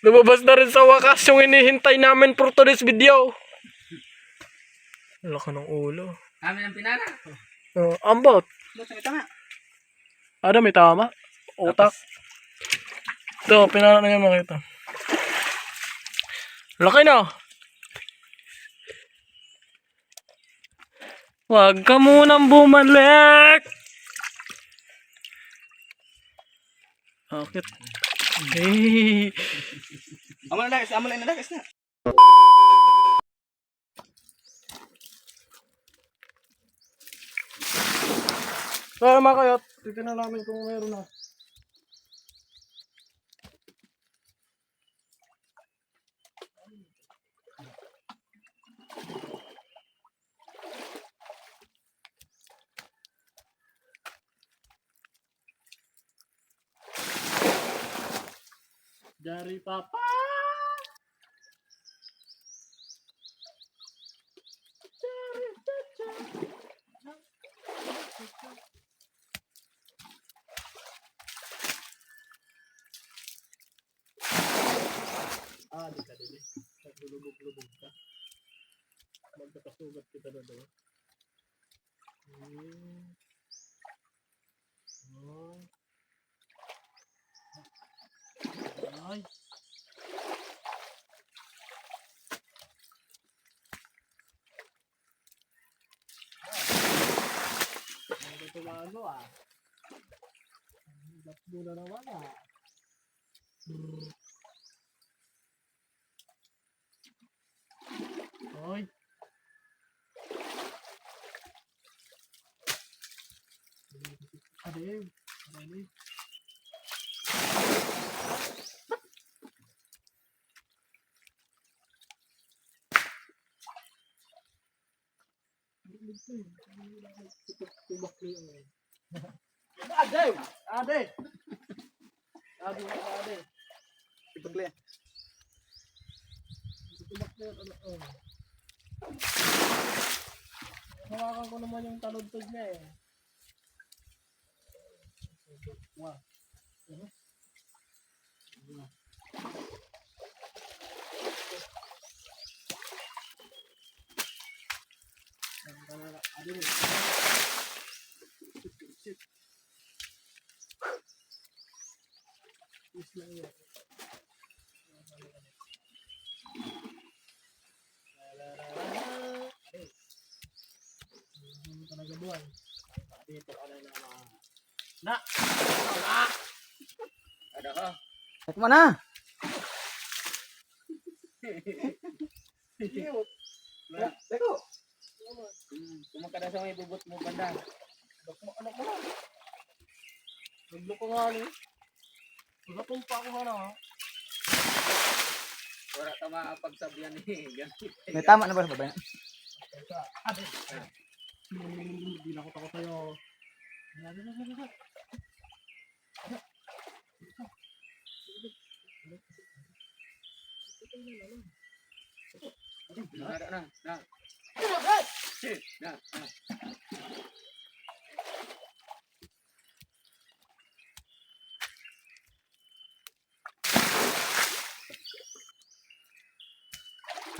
Lumabas na rin sa wakas yung hinihintay namin for today's video. Laka ng ulo. Amin ang pinara. Uh, ambot. Basta kita nga. Ada may tama. Utak. Ito, pinala na niya makita. Laki na. Huwag ka munang bumalik. Bakit? Hey. Amo na dagas, amo na dagas na. Kaya mga kayat, titignan namin kung meron na. Dari Papa! Dari Papa! Ah, di ka din eh. Naglulubog-lubog ka. Magkakasugat kita na doon. Hmm. Oh. Ay. Ano tumago ah? Mo na naman ah? Hmm. Hoy. Adew. Ade! Ade! Ade, ade. Ano oh. Hawakan ko naman yung taludtod niya eh. Wow. Ano? Wow. Ang kalala. Adi mo. Shit, shit. Is lang yun. Adi. Hindi talaga buwan. Dito ka na naman. Na! Na! Ada ka. At mana? Na. Hmm, kumakada sa may bubot mo banda. Anak mo, mo lang. Naglo ko nga ni. Nagapong pa ako na ha. Wala ka maapagsabihan ni Ganti. May tama na ba sa? Teka, ate. Hindi na ako takot sa'yo. Ano, ano, ano, ano, ano? Na, na, na. Na, na, na.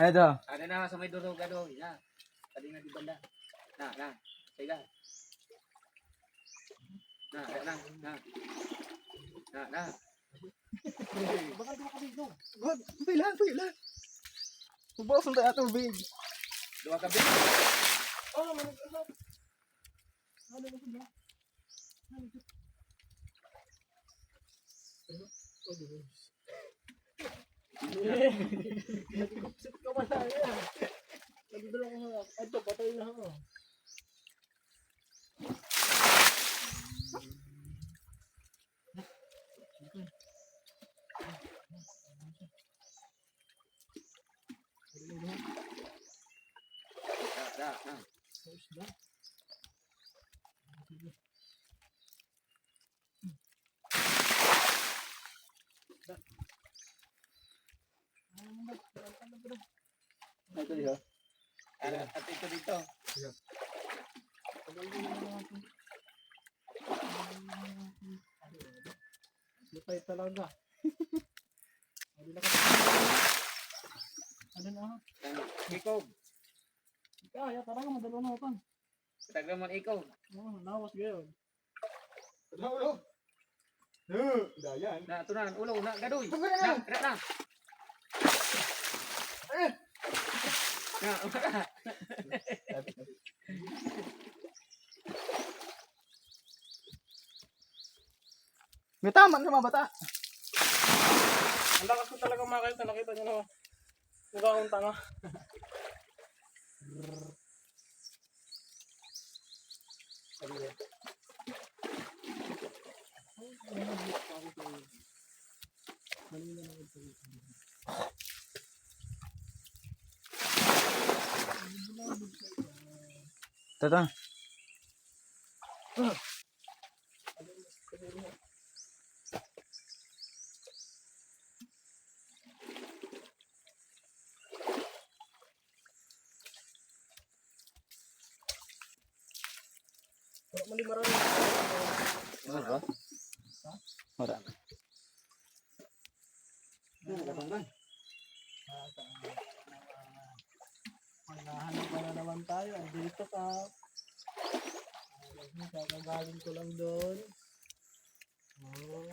Ano to? Ada na sa may durog gado. Na. Tadi na di banda. Na, na. Sige. Na, na, na, na. Na, na. Baka di ako dito. Good. Pila, pila. Subukan sa tayo tubig. Dua ka bin. Oh, ano, ano? Ano, ano, ano? Ano, ito? Ano? Oh, Diyos. Eh, nagkupsit ka ba na yan? Nagdala ko nga. Ito, patay na ako. Ayos na. Ito dito. Ito dito. Lupay talaga. Ano Ano na? Ikaw. Kaya, tara nga, madalo na utang. Tagal man ikaw. Oh, nawas gayon. Ulo, ulo. Eh, dayan. Na, tunan, ulo, na, gadoy. Na Na, lang. tira na. Eh. Na, May tama sa mga bata. Ang lakas ko talaga makita, nakita nyo na. Mukha akong tanga. Tata. Mali marami. Ano ba? Wala. Maghahanap pa na naman tayo. Dito ka. Ay, Kakagaling ko lang doon. Oh.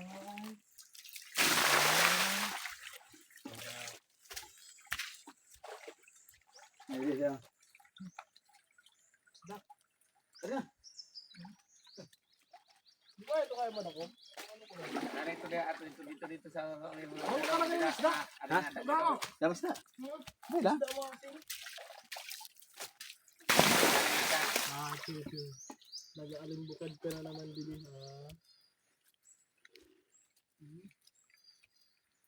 Ayun. Di ba ito kaya man ako? Narito dia ato dito dito dito sa. Ano ka lang yung isda? Ha? Baka. Labas na. Wala. Isda mo kasi. Ah, sige, sige. Nag-aalimbukad ka na naman, Dili.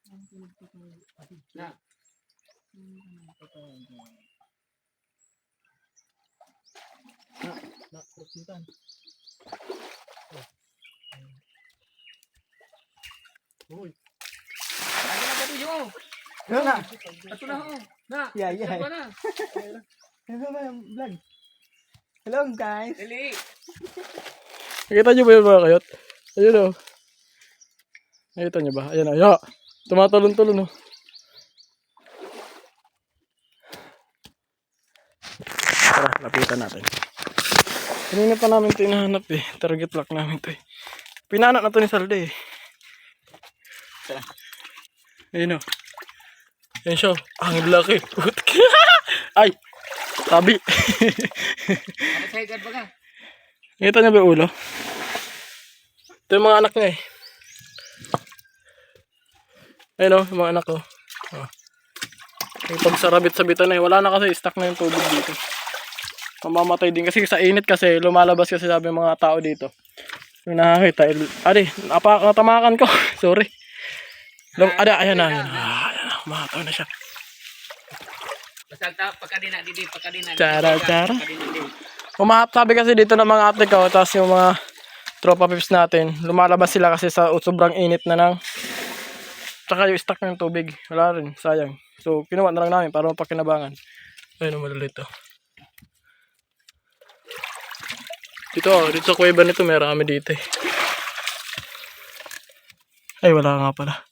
Ang pinagpapag- Ah, Na. Hmm, pinagpapag- Na, prokitan. Oh. Uy, Ano na gadoy yo? Ano na? Ato na ho. Na. Yeah, yeah. Ba na? Ano ba yung vlog? Hello guys. Dili. Nakita niyo ba yung mga kayot? Ayun o. Nakita niyo ba? Ayan o. Ya. Tumatalon-talon o. Tara, lapitan natin. Kanina pa namin ito hinahanap eh. Target lock namin ito eh. Pinanap na to ni Salde eh. Ayun o. Ayun siya. Ang laki. Ay! Sa higad ba ka? Nakita niyo ba yung ulo? Ito yung mga anak niya eh. Ayun o, yung mga anak ko. Oh. Yung pagsarabit-sabitan na eh. Wala na kasi stock na yung tubig dito. Mamamatay din kasi sa init kasi lumalabas kasi sabi mga tao dito. Yung nakakita. il- Adi, napa, natamakan ko. Sorry. Lum, ada, ayan na, ayan na. Ah, ayan na, umataw na siya. Basta ta pagkadina didi pagkadina. Pagkadina didi. Umahap sabi kasi dito ng mga ate ko, tapos yung mga tropa pips natin, lumalabas sila kasi sa sobrang init na ng tsaka yung stock ng tubig. Wala rin, sayang. So, kinuha na lang namin para mapakinabangan. Ayun, ang malilito. Dito, oh, dito sa kuweba nito, may rami dito eh. Ay, wala nga pala.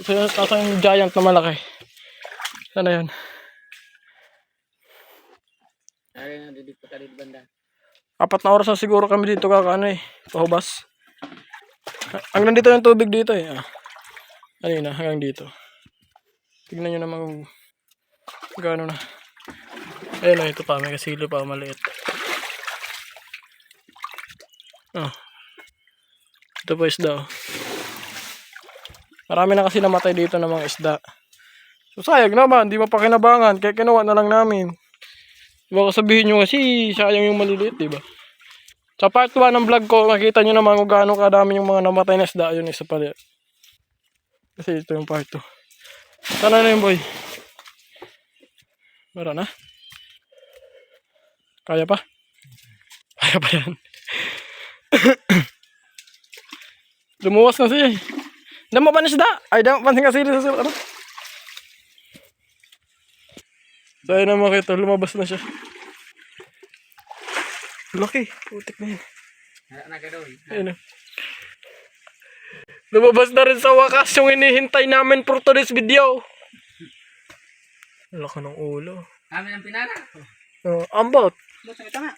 Ito yung tasa yung giant na malaki. Sana yun? Ari na didi pagkadina banda. Apat na oras na siguro kami dito kakaano eh. Pahubas. Ang nandito yung tubig dito eh. Ah. Kanina, hanggang dito. Tignan nyo naman kung gaano na. Ayun na, ito pa. May kasilo pa, maliit. Oh. Ito po isda oh. Marami na kasi namatay dito ng mga isda. So sayang naman, di mapakinabangan. Kaya kinuha na lang namin. Baka sabihin nyo kasi sayang yung maliliit, di ba? Sa part 1 ng vlog ko, makita nyo naman kung gaano kadami yung mga namatay na isda. Yun isa pala. Kasi ito yung part 2. Sana na yun, boy? Meron na? Kaya pa? Kaya pa yan. Lumuwas na siya eh. Dama pa na isda? Ay, dama pa na sila sa. Ano? So, ayun na makita. Lumabas na siya. Laki. Putik na yun. Gadoy. Ayun na. Lumabas na rin sa wakas yung hinihintay namin for today's video. Laki ng ulo. Amin ang pinara. Oh, ambot. Doon sa tama.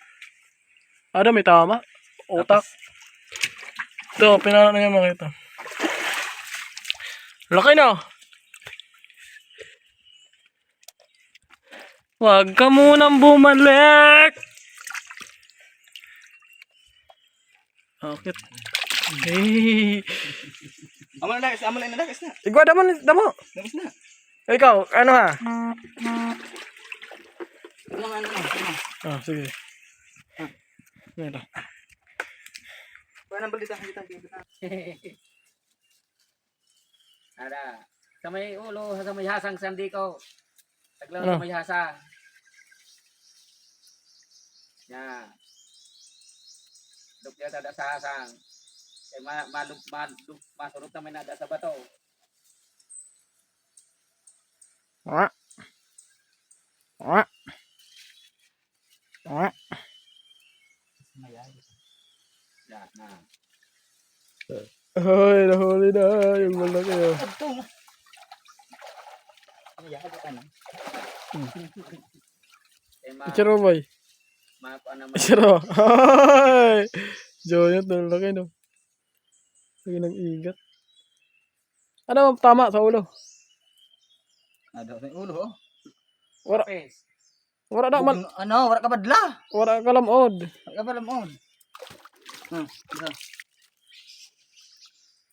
Ada may tama. Utak. Ito, pinano na yan makita. Laki na. Huwag ka munang bumalik. Akit. Hey. Amo na dagas, amo na dagas na. Igwa damo, damo. Dagas na. Ikaw, ano ha? Ano ano ano. Ah, sige. Ito. Kuha ng balita kita kita. Ada. Sa may ulo, sa may hasang sandi ko. Taglaw Ano? sa may hasa. Ya. Duk dia ada sa hasang. Kay ma malug malug masurot na may nada sa bato. Ah. Ah. Ah. Ya, nah. Ay, nahuli na. Yung malaki oh. Ichiro boy. Ichiro. Ay. Joyot na laki no. Lagi ng igat. Ano tama sa ulo? Ada sa ulo. oh. Wala, wala na man. Ano, wala ka badla. Wala ka lamod. Wala ka ba lamon? Hmm,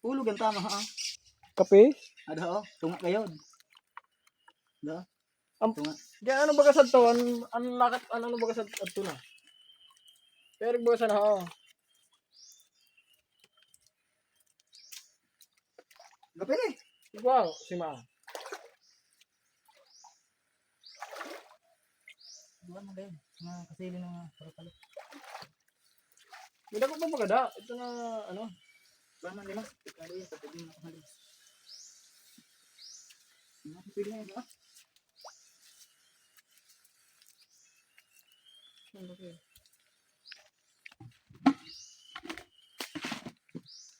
isa. Ulo gan tama ha. Kape? Ada oh, tunga kayo. Da. Am- tunga. Kaya ano baga sa to? Ano, ano lakat, ano baga sa to na? Pero baga sa na oh. Gapi ni. Wow, si Ma. Duwa na din. Mga kasili ng mga sarapalo. Hindi ko pa magada. Ito na, ano. Duwa man lima. Ikalo yun, pwede mo nakahalis. Ano, pwede na yun, ah.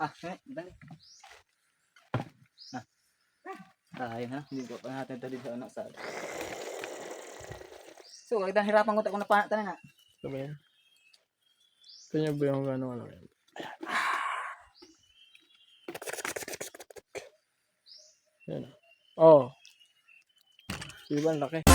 Ah, eh, dali. Ah. Tayo na, hindi ko pa natin ito dito anak sa. So, kita hirapan ko ta kung napanat na. Sabi niya. Ito niya ba yung ano, ano. yan? Yan. Oh. Di ba ang laki?